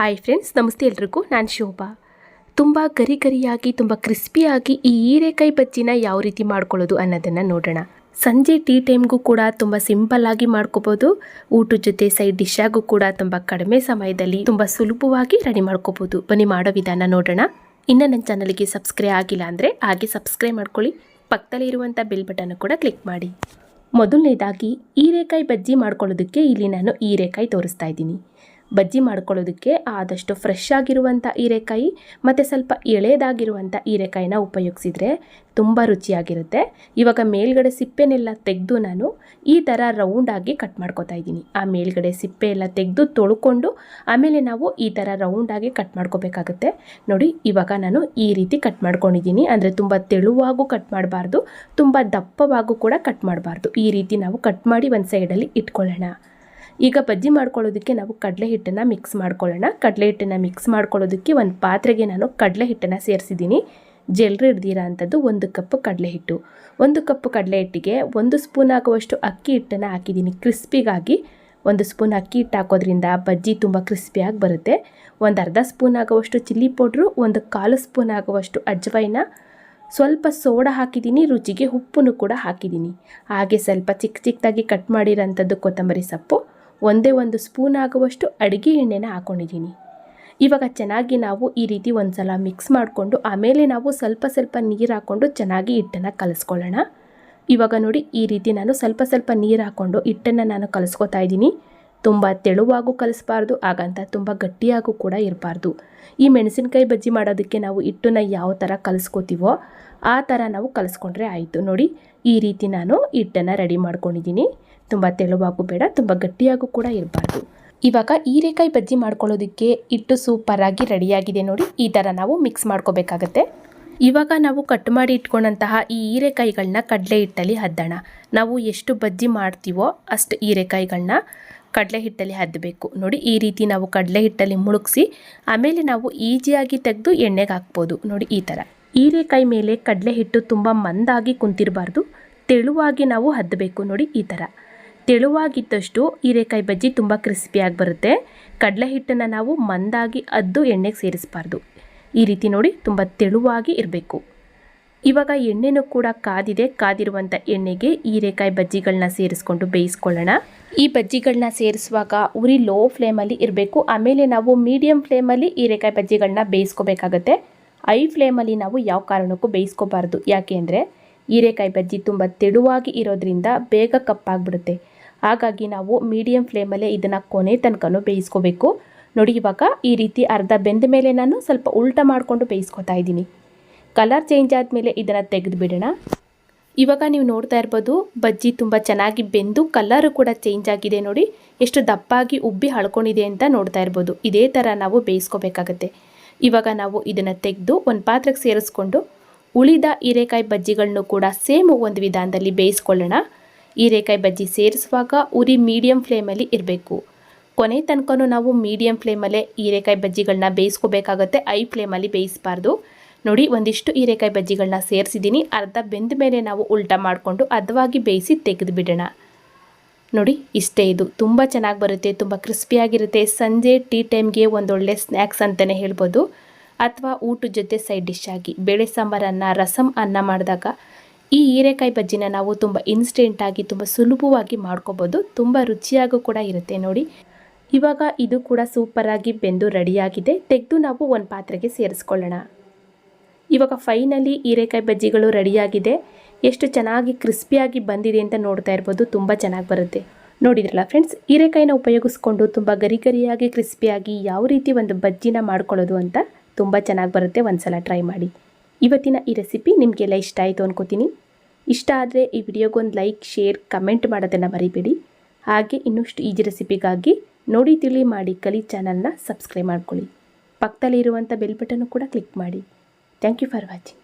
Hi friends ನಮಸ್ತೆ ಎಲ್ರಿಗೂ, ನಾನು ಶೋಭಾ. ತುಂಬ ಗರಿ ಗರಿಯಾಗಿ ತುಂಬ ಕ್ರಿಸ್ಪಿಯಾಗಿ ಈ ಹೀರೆಕಾಯಿ ಬಜ್ಜಿನ ಯಾವ ರೀತಿ ಮಾಡ್ಕೊಳ್ಳೋದು ಅನ್ನೋದನ್ನು ನೋಡೋಣ. ಸಂಜೆ ಟೀ ಟೈಮ್ಗೂ ಕೂಡ ತುಂಬ ಸಿಂಪಲ್ ಆಗಿ ಮಾಡ್ಕೋಬೋದು. ಊಟದ ಜೊತೆ ಸೈಡ್ ಡಿಶ್ ಆಗು ಕೂಡ ತುಂಬ ಕಡಿಮೆ ಸಮಯದಲ್ಲಿ ತುಂಬ ಸುಲಭವಾಗಿ ರೆಡಿ ಮಾಡ್ಕೋಬೋದು. ಬನ್ನಿ ಮಾಡೋ ವಿಧಾನ ನೋಡೋಣ. ಇನ್ನು ನನ್ನ ಚಾನಲ್ಗೆ ಸಬ್ಸ್ಕ್ರೈಬ್ ಆಗಿಲ್ಲ ಅಂದರೆ ಹಾಗೆ ಸಬ್ಸ್ಕ್ರೈಬ್ ಮಾಡ್ಕೊಳ್ಳಿ. ಪಕ್ಕದಲ್ಲಿ ಇರುವಂಥ ಬೆಲ್ ಬಟನ್ ಕೂಡ ಕ್ಲಿಕ್ ಮಾಡಿ. ಮೊದಲನೇದಾಗಿ ಹೀರೆಕಾಯಿ ಬಜ್ಜಿ ಮಾಡ್ಕೊಳ್ಳೋದಕ್ಕೆ ಇಲ್ಲಿ ನಾನು ಹೀರೆಕಾಯಿ ತೋರಿಸ್ತಾ ಇದ್ದೀನಿ. ಬಜ್ಜಿ ಮಾಡ್ಕೊಳ್ಳೋದಕ್ಕೆ ಆದಷ್ಟು ಫ್ರೆಶ್ ಆಗಿರುವಂಥ ಹೀರೆಕಾಯಿ ಮತ್ತು ಸ್ವಲ್ಪ ಎಳೆದಾಗಿರುವಂಥ ಹೀರೆಕಾಯಿನ ಉಪಯೋಗಿಸಿದರೆ ತುಂಬ ರುಚಿಯಾಗಿರುತ್ತೆ. ಇವಾಗ ಮೇಲ್ಗಡೆ ಸಿಪ್ಪೆನೆಲ್ಲ ತೆಗೆದು ನಾನು ಈ ಥರ ರೌಂಡಾಗಿ ಕಟ್ ಮಾಡ್ಕೊತಾ ಇದ್ದೀನಿ. ಆ ಮೇಲ್ಗಡೆ ಸಿಪ್ಪೆ ಎಲ್ಲ ತೆಗೆದು ತೊಳ್ಕೊಂಡು ಆಮೇಲೆ ನಾವು ಈ ಥರ ರೌಂಡಾಗಿ ಕಟ್ ಮಾಡ್ಕೋಬೇಕಾಗುತ್ತೆ. ನೋಡಿ, ಇವಾಗ ನಾನು ಈ ರೀತಿ ಕಟ್ ಮಾಡ್ಕೊಂಡಿದ್ದೀನಿ. ಅಂದರೆ ತುಂಬ ತೆಳುವಾಗೂ ಕಟ್ ಮಾಡಬಾರ್ದು, ತುಂಬ ದಪ್ಪವಾಗೂ ಕೂಡ ಕಟ್ ಮಾಡಬಾರ್ದು. ಈ ರೀತಿ ನಾವು ಕಟ್ ಮಾಡಿ ಒಂದು ಸೈಡಲ್ಲಿ ಇಟ್ಕೊಳ್ಳೋಣ. ಈಗ ಬಜ್ಜಿ ಮಾಡ್ಕೊಳ್ಳೋದಕ್ಕೆ ನಾವು ಕಡಲೆ ಹಿಟ್ಟನ್ನು ಮಿಕ್ಸ್ ಮಾಡ್ಕೊಳ್ಳೋಣ. ಕಡಲೆ ಹಿಟ್ಟನ್ನು ಮಿಕ್ಸ್ ಮಾಡ್ಕೊಳ್ಳೋದಕ್ಕೆ ಒಂದು ಪಾತ್ರೆಗೆ ನಾನು ಕಡಲೆ ಹಿಟ್ಟನ್ನು ಸೇರಿಸಿದ್ದೀನಿ. ಜಲ್ರಿ ಹಿಡ್ದಿರೋ ಅಂಥದ್ದು ಒಂದು ಕಪ್ ಕಡಲೆ ಹಿಟ್ಟು. ಒಂದು ಕಪ್ ಕಡಲೆ ಹಿಟ್ಟಿಗೆ ಒಂದು ಸ್ಪೂನ್ ಆಗುವಷ್ಟು ಅಕ್ಕಿ ಹಿಟ್ಟನ್ನು ಹಾಕಿದ್ದೀನಿ. ಕ್ರಿಸ್ಪಿಗಾಗಿ ಒಂದು ಸ್ಪೂನ್ ಅಕ್ಕಿ ಹಿಟ್ಟು ಹಾಕೋದ್ರಿಂದ ಬಜ್ಜಿ ತುಂಬ ಕ್ರಿಸ್ಪಿಯಾಗಿ ಬರುತ್ತೆ. ಒಂದು ಅರ್ಧ ಸ್ಪೂನ್ ಆಗುವಷ್ಟು ಚಿಲ್ಲಿ ಪೌಡ್ರು, ಒಂದು ಕಾಲು ಸ್ಪೂನ್ ಆಗುವಷ್ಟು ಅಜ್ವೈನ, ಸ್ವಲ್ಪ ಸೋಡಾ ಹಾಕಿದ್ದೀನಿ, ರುಚಿಗೆ ಉಪ್ಪನ್ನು ಕೂಡ ಹಾಕಿದ್ದೀನಿ. ಹಾಗೆ ಸ್ವಲ್ಪ ಚಿಕ್ಕ ಚಿಕ್ಕದಾಗಿ ಕಟ್ ಮಾಡಿರೋಂಥದ್ದು ಕೊತ್ತಂಬರಿ ಸೊಪ್ಪು. ಒಂದೇ ಒಂದು ಸ್ಪೂನ್ ಆಗುವಷ್ಟು ಅಡುಗೆ ಎಣ್ಣೆನ ಹಾಕ್ಕೊಂಡಿದ್ದೀನಿ ಇವಾಗ ಚೆನ್ನಾಗಿ ನಾವು ಈ ರೀತಿ ಒಂದು ಸಲ ಮಿಕ್ಸ್ ಮಾಡಿಕೊಂಡು ಆಮೇಲೆ ನಾವು ಸ್ವಲ್ಪ ಸ್ವಲ್ಪ ನೀರು ಹಾಕ್ಕೊಂಡು ಚೆನ್ನಾಗಿ ಹಿಟ್ಟನ್ನು ಕಲಿಸ್ಕೊಳ್ಳೋಣ. ಇವಾಗ ನೋಡಿ ಈ ರೀತಿ ನಾನು ಸ್ವಲ್ಪ ಸ್ವಲ್ಪ ನೀರು ಹಾಕ್ಕೊಂಡು ಹಿಟ್ಟನ್ನು ನಾನು ಕಲಿಸ್ಕೊತಾ ಇದ್ದೀನಿ. ತುಂಬ ತೆಳುವಾಗೂ ಕಲಿಸ್ಬಾರ್ದು, ಹಾಗಂತ ತುಂಬ ಗಟ್ಟಿಯಾಗೂ ಕೂಡ ಇರಬಾರ್ದು. ಈ ಮೆಣಸಿನಕಾಯಿ ಬಜ್ಜಿ ಮಾಡೋದಕ್ಕೆ ನಾವು ಹಿಟ್ಟನ್ನ ಯಾವ ಥರ ಕಲಿಸ್ಕೋತೀವೋ ಆ ಥರ ನಾವು ಕಲಿಸ್ಕೊಂಡ್ರೆ ಆಯಿತು. ನೋಡಿ ಈ ರೀತಿ ನಾನು ಹಿಟ್ಟನ್ನು ರೆಡಿ ಮಾಡ್ಕೊಂಡಿದ್ದೀನಿ. ತುಂಬ ತೆಳುವಾಗೂ ಬೇಡ, ತುಂಬ ಗಟ್ಟಿಯಾಗೂ ಕೂಡ ಇರಬಾರ್ದು. ಇವಾಗ ಹೀರೆಕಾಯಿ ಬಜ್ಜಿ ಮಾಡ್ಕೊಳ್ಳೋದಕ್ಕೆ ಹಿಟ್ಟು ಸೂಪರಾಗಿ ರೆಡಿಯಾಗಿದೆ ನೋಡಿ, ಈ ಥರ ನಾವು ಮಿಕ್ಸ್ ಮಾಡ್ಕೋಬೇಕಾಗತ್ತೆ. ಇವಾಗ ನಾವು ಕಟ್ ಮಾಡಿ ಇಟ್ಕೊಂಡಂತಹ ಈ ಹೀರೆಕಾಯಿಗಳನ್ನ ಕಡಲೆ ಹಿಟ್ಟಲ್ಲಿ ಹದ್ದೋಣ. ನಾವು ಎಷ್ಟು ಬಜ್ಜಿ ಮಾಡ್ತೀವೋ ಅಷ್ಟು ಹೀರೆಕಾಯಿಗಳನ್ನ ಕಡಲೆ ಹಿಟ್ಟಲ್ಲಿ ಹದ್ದಬೇಕು ನೋಡಿ, ಈ ರೀತಿ ನಾವು ಕಡಲೆ ಹಿಟ್ಟಲ್ಲಿ ಮುಳುಗಿಸಿ, ಆಮೇಲೆ ನಾವು ಈಜಿಯಾಗಿ ತೆಗೆದು ಎಣ್ಣೆಗೆ ಹಾಕ್ಬೋದು. ನೋಡಿ, ಈ ಥರ ಹೀರೆಕಾಯಿ ಮೇಲೆ ಕಡಲೆ ಹಿಟ್ಟು ತುಂಬ ಮಂದಾಗಿ ಕುಂತಿರಬಾರ್ದು. ತೆಳುವಾಗಿ ನಾವು ಹದ್ದಬೇಕು ನೋಡಿ, ಈ ಥರ ತೆಳುವಾಗಿದ್ದಷ್ಟು ಹೀರೆಕಾಯಿ ಬಜ್ಜಿ ತುಂಬ ಕ್ರಿಸ್ಪಿಯಾಗಿ ಬರುತ್ತೆ. ಕಡಲೆ ಹಿಟ್ಟನ್ನು ನಾವು ಮಂದಾಗಿ ಅದ್ದು ಎಣ್ಣೆಗೆ ಸೇರಿಸಬಾರ್ದು. ಈ ರೀತಿ ನೋಡಿ ತುಂಬ ತೆಳುವಾಗಿ ಇರಬೇಕು. ಇವಾಗ ಎಣ್ಣೆನೂ ಕೂಡ ಕಾದಿದೆ. ಕಾದಿರುವಂಥ ಎಣ್ಣೆಗೆ ಹೀರೆಕಾಯಿ ಬಜ್ಜಿಗಳನ್ನ ಸೇರಿಸ್ಕೊಂಡು ಬೇಯಿಸ್ಕೊಳ್ಳೋಣ. ಈ ಬಜ್ಜಿಗಳನ್ನ ಸೇರಿಸುವಾಗ ಉರಿ ಲೋ ಫ್ಲೇಮಲ್ಲಿ ಇರಬೇಕು. ಆಮೇಲೆ ನಾವು ಮೀಡಿಯಮ್ ಫ್ಲೇಮಲ್ಲಿ ಹೀರೆಕಾಯಿ ಬಜ್ಜಿಗಳನ್ನ ಬೇಯಿಸ್ಕೋಬೇಕಾಗತ್ತೆ. ಐ ಫ್ಲೇಮಲ್ಲಿ ನಾವು ಯಾವ ಕಾರಣಕ್ಕೂ ಬೇಯಿಸ್ಕೋಬಾರ್ದು. ಯಾಕೆ ಅಂದರೆ ಹೀರೆಕಾಯಿ ಬಜ್ಜಿ ತುಂಬ ತೆಳುವಾಗಿ ಇರೋದ್ರಿಂದ ಬೇಗ ಕಪ್ಪಾಗ್ಬಿಡುತ್ತೆ. ಹಾಗಾಗಿ ನಾವು ಮೀಡಿಯಂ ಫ್ಲೇಮಲ್ಲೇ ಇದನ್ನು ಕೊನೆ ತನಕನೂ ಬೇಯಿಸ್ಕೋಬೇಕು. ನೋಡಿ ಇವಾಗ ಈ ರೀತಿ ಅರ್ಧ ಬೆಂದ ಮೇಲೆ ನಾನು ಸ್ವಲ್ಪ ಉಲ್ಟ ಮಾಡಿಕೊಂಡು ಬೇಯಿಸ್ಕೊತಾ ಇದ್ದೀನಿ. ಕಲರ್ ಚೇಂಜ್ ಆದಮೇಲೆ ಇದನ್ನು ತೆಗೆದು ಬಿಡೋಣ ಇವಾಗ ನೀವು ನೋಡ್ತಾ ಇರ್ಬೋದು, ಬಜ್ಜಿ ತುಂಬ ಚೆನ್ನಾಗಿ ಬೆಂದು ಕಲರು ಕೂಡ ಚೇಂಜ್ ಆಗಿದೆ ನೋಡಿ. ಎಷ್ಟು ದಪ್ಪಾಗಿ ಉಬ್ಬಿ ಹಳ್ಕೊಂಡಿದೆ ಅಂತ ನೋಡ್ತಾ ಇರ್ಬೋದು. ಇದೇ ಥರ ನಾವು ಬೇಯಿಸ್ಕೋಬೇಕಾಗತ್ತೆ. ಇವಾಗ ನಾವು ಇದನ್ನು ತೆಗೆದು ಒಂದು ಪಾತ್ರೆಗೆ ಸೇರಿಸ್ಕೊಂಡು, ಉಳಿದ ಹೀರೆಕಾಯಿ ಬಜ್ಜಿಗಳನ್ನು ಕೂಡ ಸೇಮ್ ಒಂದು ವಿಧಾನದಲ್ಲಿ ಬೇಯಿಸ್ಕೊಳ್ಳೋಣ. ಹೀರೆಕಾಯಿ ಬಜ್ಜಿ ಸೇರಿಸುವಾಗ ಉರಿ ಮೀಡಿಯಂ ಫ್ಲೇಮಲ್ಲಿ ಇರಬೇಕು. ಕೊನೆ ತನಕನೂ ನಾವು ಮೀಡಿಯಂ ಫ್ಲೇಮಲ್ಲೇ ಹೀರೆಕಾಯಿ ಬಜ್ಜಿಗಳನ್ನ ಬೇಯಿಸ್ಕೋಬೇಕಾಗತ್ತೆ. ಐ ಫ್ಲೇಮಲ್ಲಿ ಬೇಯಿಸಬಾರ್ದು. ನೋಡಿ, ಒಂದಿಷ್ಟು ಹೀರೆಕಾಯಿ ಬಜ್ಜಿಗಳನ್ನ ಸೇರಿಸಿದ್ದೀನಿ. ಅರ್ಧ ಬೆಂದ ಮೇಲೆ ನಾವು ಉಲ್ಟಾ ಮಾಡಿಕೊಂಡು ಅರ್ಧವಾಗಿ ಬೇಯಿಸಿ ತೆಗೆದು ಬಿಡೋಣ ನೋಡಿ, ಇಷ್ಟೇ ಇದು. ತುಂಬ ಚೆನ್ನಾಗಿ ಬರುತ್ತೆ, ತುಂಬ ಕ್ರಿಸ್ಪಿಯಾಗಿರುತ್ತೆ ಸಂಜೆ ಟೀ ಟೈಮ್ಗೆ ಒಂದೊಳ್ಳೆ ಸ್ನ್ಯಾಕ್ಸ್ ಅಂತಲೇ ಹೇಳ್ಬೋದು. ಅಥವಾ ಊಟದ ಜೊತೆ ಸೈಡ್ ಡಿಶ್ ಆಗಿ. ಬೇಳೆ ಸಾಂಬಾರನ್ನ ರಸಮ್ ಅನ್ನ ಮಾಡಿದಾಗ ಈ ಹೀರೆಕಾಯಿ ಬಜ್ಜಿನ ನಾವು ತುಂಬ ಇನ್ಸ್ಟೆಂಟಾಗಿ ತುಂಬ ಸುಲಭವಾಗಿ ಮಾಡ್ಕೋಬೋದು. ತುಂಬ ರುಚಿಯಾಗೂ ಕೂಡ ಇರುತ್ತೆ ನೋಡಿ. ಇವಾಗ ಇದು ಕೂಡ ಸೂಪರಾಗಿ ಬೆಂದು ರೆಡಿಯಾಗಿದೆ. ತೆಗೆದು ನಾವು ಒಂದು ಪಾತ್ರೆಗೆ ಸೇರಿಸ್ಕೊಳ್ಳೋಣ. ಇವಾಗ ಫೈನಲಿ ಹೀರೆಕಾಯಿ ಬಜ್ಜಿಗಳು ರೆಡಿಯಾಗಿದೆ. ಎಷ್ಟು ಚೆನ್ನಾಗಿ ಕ್ರಿಸ್ಪಿಯಾಗಿ ಬಂದಿದೆ ಅಂತ ನೋಡ್ತಾ ಇರ್ಬೋದು. ತುಂಬ ಚೆನ್ನಾಗಿ ಬರುತ್ತೆ. ನೋಡಿದ್ರಲ್ಲ ಫ್ರೆಂಡ್ಸ್ ಹೀರೆಕಾಯಿನ ಉಪಯೋಗಿಸ್ಕೊಂಡು ತುಂಬ ಗರಿ ಗರಿಯಾಗಿ ಕ್ರಿಸ್ಪಿಯಾಗಿ ಯಾವ ರೀತಿ ಒಂದು ಬಜ್ಜಿನ ಮಾಡ್ಕೊಳ್ಳೋದು ಅಂತ ತುಂಬ ಚೆನ್ನಾಗಿ ಬರುತ್ತೆ. ಒಂದು ಸಲ ಟ್ರೈ ಮಾಡಿ. ಇವತ್ತಿನ ಈ ರೆಸಿಪಿ ನಿಮಗೆಲ್ಲ ಇಷ್ಟ ಆಯಿತು ಅನ್ಕೋತೀನಿ. ಇಷ್ಟ ಆದರೆ ಈ ವಿಡಿಯೋಗೊಂದು ಲೈಕ್, ಶೇರ್, ಕಮೆಂಟ್ ಮಾಡೋದನ್ನು ಮರಿಬೇಡಿ. ಹಾಗೆ ಇನ್ನಷ್ಟು ಈಜಿ ರೆಸಿಪಿಗಾಗಿ ನೋಡಿ ತಿಳಿ ಮಾಡಿ ಕಲಿ ಚಾನಲ್ನ ಸಬ್ಸ್ಕ್ರೈಬ್ ಮಾಡ್ಕೊಳ್ಳಿ. ಪಕ್ಕದಲ್ಲಿರುವಂಥ ಬೆಲ್ ಬಟನ್ನು ಕೂಡ ಕ್ಲಿಕ್ ಮಾಡಿ. Thank you for watching